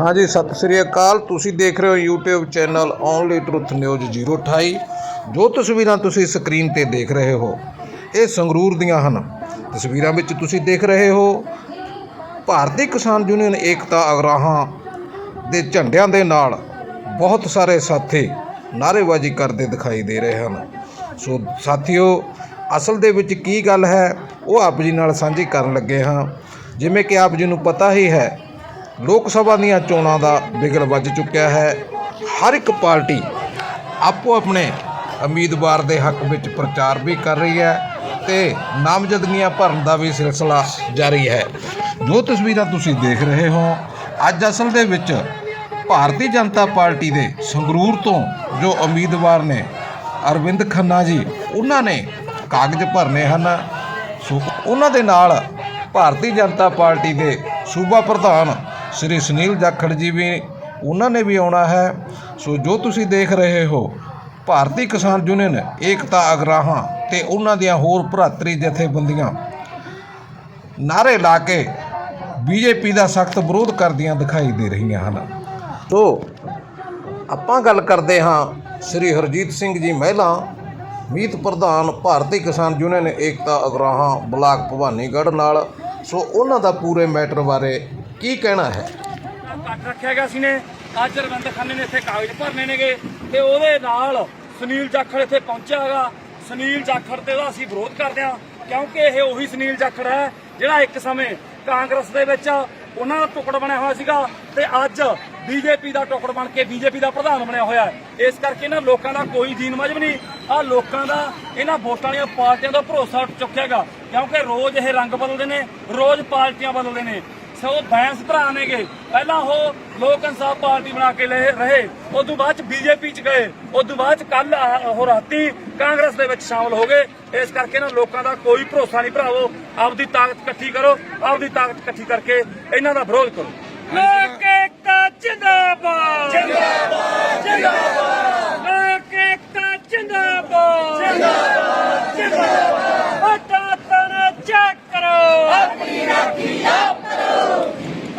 ਹਾਂਜੀ, ਸਤਿ ਸ੍ਰੀ ਅਕਾਲ। ਤੁਸੀਂ ਦੇਖ ਰਹੇ ਹੋ YouTube channel only truth news 028 ਜੋ ਤਸਵੀਰਾਂ ਤੁਸੀਂ ਸਕਰੀਨ ਤੇ ਦੇਖ ਰਹੇ ਹੋ, ਇਹ ਸੰਗਰੂਰ ਦੀਆਂ ਹਨ। ਤਸਵੀਰਾਂ ਵਿੱਚ ਤੁਸੀਂ ਦੇਖ ਰਹੇ ਹੋ, ਭਾਰਤੀ ਕਿਸਾਨ ਯੂਨੀਅਨ ਏਕਤਾ ਅਗਰਾਹਾਂ ਦੇ ਝੰਡਿਆਂ ਦੇ ਨਾਲ ਬਹੁਤ ਸਾਰੇ ਸਾਥੀ ਨਾਅਰੇਬਾਜ਼ੀ ਕਰਦੇ ਦਿਖਾਈ ਦੇ ਰਹੇ ਹਨ। ਸੋ ਸਾਥੀਓ, ਅਸਲ ਦੇ ਵਿੱਚ ਕੀ ਗੱਲ ਹੈ, ਉਹ ਆਪ ਜੀ ਨਾਲ ਸਾਂਝੀ ਕਰਨ ਲੱਗੇ ਹਾਂ। ਜਿਵੇਂ ਕਿ ਆਪ ਜੀ ਨੂੰ ਪਤਾ ਹੀ ਹੈ ਲੋਕ ਸਭਾ ਦੀਆਂ ਚੋਣਾਂ ਦਾ ਬਿਗਲ ਵੱਜ ਚੁੱਕਿਆ ਹੈ। ਹਰ ਇੱਕ ਪਾਰਟੀ ਆਪੋ ਆਪਣੇ ਉਮੀਦਵਾਰ ਦੇ ਹੱਕ ਵਿੱਚ ਪ੍ਰਚਾਰ ਵੀ ਕਰ ਰਹੀ ਹੈ ਤੇ ਨਾਮਜ਼ਦਗੀਆਂ ਭਰਨ ਦਾ ਵੀ ਸਿਲਸਿਲਾ ਜਾਰੀ ਹੈ। ਜੋ ਤਸਵੀਰਾਂ ਤੁਸੀਂ ਦੇਖ ਰਹੇ ਹੋ, ਅੱਜ ਅਸਲ ਦੇ ਵਿੱਚ ਭਾਰਤੀ ਜਨਤਾ ਪਾਰਟੀ ਦੇ ਸੰਗਰੂਰ ਤੋਂ ਜੋ ਉਮੀਦਵਾਰ ਨੇ ਅਰਵਿੰਦ ਖੰਨਾ ਜੀ, ਉਹਨਾਂ ਨੇ ਕਾਗਜ਼ ਭਰਨੇ ਹਨ। ਸੋ ਉਹਨਾਂ ਦੇ ਨਾਲ ਭਾਰਤੀ ਜਨਤਾ ਪਾਰਟੀ ਦੇ ਸੂਬਾ ਪ੍ਰਧਾਨ ਸ੍ਰੀ ਸੁਨੀਲ ਜਾਖੜ ਜੀ ਵੀ ਉਹਨਾਂ ਨੇ ਵੀ ਆਉਣਾ ਹੈ। ਸੋ ਜੋ ਤੁਸੀਂ ਦੇਖ ਰਹੇ ਹੋ, ਭਾਰਤੀ ਕਿਸਾਨ ਯੂਨੀਅਨ, ਏਕਤਾ ਅਗਰਾਹਾਂ ਤੇ ਉਹਨਾਂ ਦੀਆਂ ਹੋਰ ਭਰਾਤਰੀ ਜਥੇਬੰਦੀਆਂ ਨਾਰੇ ਲਾ ਕੇ ਬੀਜੇਪੀ ਦਾ ਸਖਤ ਵਿਰੋਧ ਕਰਦੀਆਂ ਦਿਖਾਈ ਦੇ ਰਹੀਆਂ ਹਨ। ਸੋ ਆਪਾਂ ਗੱਲ ਕਰਦੇ ਹਾਂ ਸ੍ਰੀ ਹਰਜੀਤ ਸਿੰਘ ਜੀ ਮਹਿਲਾ, ਮੀਤ ਪ੍ਰਧਾਨ ਭਾਰਤੀ ਕਿਸਾਨ ਯੂਨੀਅਨ, ਏਕਤਾ ਅਗਰਾਹਾਂ, ਬਲਾਕ ਭਵਾਨੀਗੜ੍ਹ ਨਾਲ। ਸੋ ਉਹਨਾਂ ਦਾ ਪੂਰੇ ਮੈਟਰ ਬਾਰੇ ਕੀ ਕਹਿਣਾ ਹੈ? ਕੱਟ ਰੱਖਿਆ ਗਿਆ ਸੀ ਨੇ। ਅੱਜ ਰਵਿੰਦਰ ਖੰਨੇ ਨੇ ਇੱਥੇ ਕਾਗਜ਼ ਭਰਨੇ ਨੇਗੇ ਤੇ ਉਹਦੇ ਨਾਲ ਸੁਨੀਲ ਜਾਖੜ ਇੱਥੇ ਪਹੁੰਚਿਆ ਹੈਗਾ। ਸੁਨੀਲ ਜਾਖੜ ਤੇ ਉਹਦਾ ਅਸੀਂ ਵਿਰੋਧ ਕਰਦੇ ਹਾਂ, ਕਿਉਂਕਿ ਇਹ ਉਹੀ ਸੁਨੀਲ ਜਾਖੜ ਹੈ ਜਿਹੜਾ ਇੱਕ ਸਮੇਂ ਕਾਂਗਰਸ ਦੇ ਵਿੱਚ ਉਹਨਾਂ ਦਾ ਟੁਕੜ ਬਣਿਆ ਹੋਇਆ ਸੀਗਾ ਤੇ ਅੱਜ ਬੀਜੇਪੀ ਦਾ ਟੁਕੜ ਬਣ ਕੇ ਬੀਜੇਪੀ ਦਾ ਪ੍ਰਧਾਨ ਬਣਿਆ ਹੋਇਆ ਹੈ। ਇਸ ਕਰਕੇ ਇਹਨਾਂ ਲੋਕਾਂ ਦਾ ਕੋਈ ਦੀਨ ਮਜਬ ਨਹੀਂ ਆ ਲੋਕਾਂ ਦਾ ਇਹਨਾਂ ਵੋਟਾਂ ਵਾਲੀਆਂ ਪਾਰਟੀਆਂ ਦਾ ਭਰੋਸਾ ਉੱਠ ਚੁੱਕਿਆਗਾ ਕਿਉਂਕਿ ਰੋਜ਼ ਇਹ ਰੰਗ ਬਦਲਦੇ ਨੇ, ਰੋਜ਼ ਪਾਰਟੀਆਂ ਬਦਲਦੇ ਨੇ। ਸੋ ਬੈਂਸ ਭਰਾ ਨੇਗੇ। ਪਹਿਲਾਂ ਉਹ ਲੋਕ ਇਨਸਾਫ ਪਾਰਟੀ ਬਣਾ ਕੇ ਰਹੇ। ਉਸ ਤੋਂ ਬਾਅਦ ਚ ਬੀਜੇਪੀ ਚ ਗਏ। ਉਸ ਤੋਂ ਬਾਅਦ ਚ ਕੱਲ ਉਹ ਰਾਤੀ ਕਾਂਗਰਸ ਦੇ ਵਿੱਚ ਸ਼ਾਮਲ ਹੋ ਗਏ। ਇਸ ਕਰਕੇ ਨਾ ਲੋਕਾਂ ਦਾ ਕੋਈ ਭਰੋਸਾ ਨਹੀਂ ਭਰਾਵੋ। ਆਪਦੀ ਤਾਕਤ ਇਕੱਠੀ ਕਰੋ ਆਪਦੀ ਤਾਕਤ ਇਕੱਠੀ ਕਰਕੇ ਇਹਨਾਂ ਦਾ ਵਿਰੋਧ ਕਰੋ ਲੋਕ ਏਕਤਾ ਜਿੰਦਾਬਾਦ ਜਿੰਦਾਬਾਦ ਜਿੰਦਾਬਾਦ ਵੋਟਾਂ ਤਨ ਚੈੱਕ ਕਰੋ ਆਪਣੀ ਰਾਖੀ ਆਪ ਕਰੋ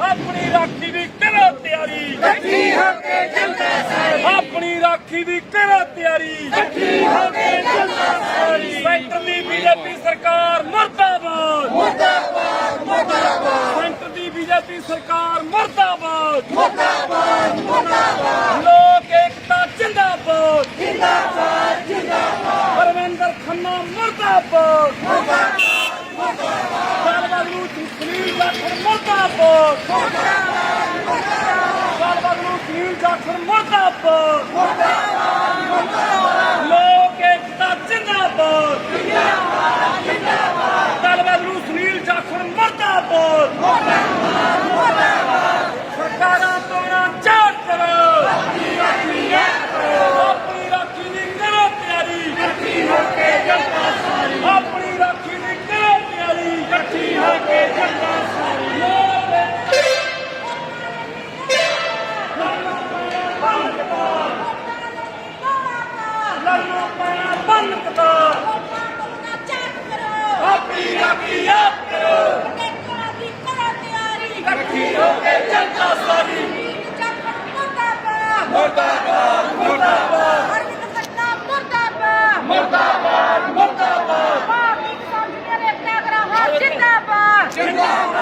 ਆਪਣੀ ਰਾਖੀ ਦੀ ਕਰੋ ਤਿਆਰੀ ਇਕੱਠੀ ਹੋ ਕੇ ਜਨਤਾ ਸਾਰੀ ਆਪਣੀ ਰਾਖੀ ਦੀ ਕਰੋ ਤਿਆਰੀ? ਇਕੱਠੀ ਹੋ ਕੇ ਜਨਤਾ ਸਾਰੀ। ਸੈਂਟਰ ਦੀ ਬੀਜੇਪੀ ਸਰਕਾਰ ਮਰਦਾਬਾਦ। ਮਰਦਾਬਾਦ ਮਰਦਾਬਾਦ। ਸੈਂਟਰ ਦੀ ਬੀਜੇਪੀ ਸਰਕਾਰ ਮਰਦਾਬਾਦ। ਮਰਦਾਬਾਦ ਮਰਦਾਬਾਦ। ਲੋਕ ਏਕਤਾ ਜਿੰਦਾਬਾਦ। ਜਿੰਦਾਬਾਦ ਜਿੰਦਾਬਾਦ। ਪਰਮਿੰਦਰ ਖੰਨਾ ਮਰਦਾਬਾਦ। ਮਰਦਾਬਾਦ ਮਰਦਾਬਾਦ। ਨੂੰ ਸੁਨੀਲ ਜਾਖੜ ਮਰਦਾਬਾਦ। ਮਰਦਾਬਾਦ ਮਰਦਾਬਾਦ। ਨੂੰ ਸੁਨੀਲ ਜਾਖੜ ਮਰਦਾਬਾਦ ਮਰਦਾਬਾਦ। ਮਰਦਾਬਾਦ। Tchau, tchau.